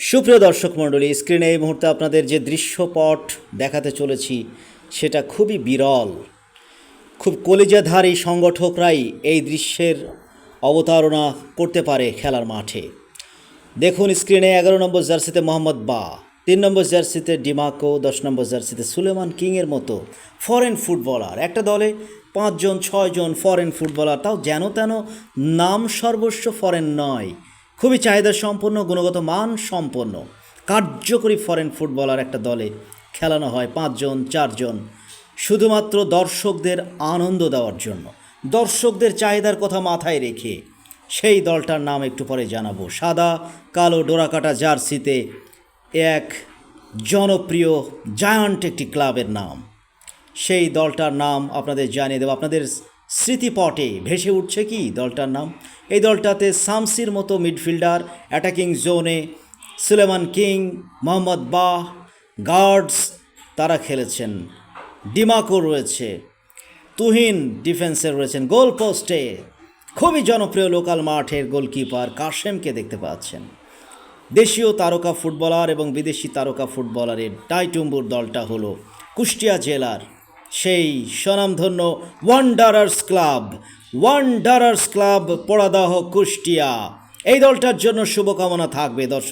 সুপ্রিয় দর্শক মণ্ডলী স্ক্রিনে এই মুহূর্তে আপনাদের যে দৃশ্যপট দেখাতে চলেছি, সেটা খুবই বিরল। খুব কলিজাধারী সংগঠকরাই এই দৃশ্যের অবতারণা করতে পারে খেলার মাঠে। দেখুন স্ক্রিনে এগারো নম্বর জার্সিতে মোহাম্মদ বা, তিন নম্বর জার্সিতে ডিমাকো, দশ নম্বর জার্সিতে সুলেমান কিংয়ের মতো ফরেন ফুটবলার একটা দলে পাঁচজন, ছয়জন ফরেন ফুটবলার তাও যেন তেন নাম সর্বস্ব ফরেন নয়। খুবই চাহিদা সম্পন্ন, গুণগত মান সম্পন্ন। কার্যকরী ফরেন ফুটবলার একটা দলে খেলানো হয় পাঁচজন, চারজন। শুধুমাত্র দর্শকদের আনন্দ দেওয়ার জন্য। দর্শকদের চাহিদার কথা মাথায় রেখে সেই দলটার নাম একটু পরে জানাব। সাদা, কালো, ডোরাকাটা জার্সিতে এক জনপ্রিয় জায়ান্ট একটি ক্লাবের নাম। সেই দলটার নাম আপনাদের জানিয়ে দেবো। আপনাদের স্মৃতিপটে ভেসে উঠছে কি দলটার নাম? এই দলটাতে সামসির মতো মিডফিল্ডার অ্যাটাকিং জোনে সুলেমান কিং, মোহাম্মদ বাহ গার্ডস তারা খেলেছেন। ডিমাকো রয়েছে, তুহিন ডিফেন্সে রয়েছেন। গোল পোস্টে খুবই জনপ্রিয় লোকাল মাঠের গোলকিপার কাশেমকে দেখতে পাচ্ছেন। দেশীয় তারকা ফুটবলার এবং বিদেশি তারকা ফুটবলারের টাইটুম্বুর দলটা হলো কুষ্টিয়া জেলার সেই স্বনামধন্য Wanderers club Wanderers club Poradah Kushtia. এই দলটার জন্য শুভকামনা থাকবে দর্শক।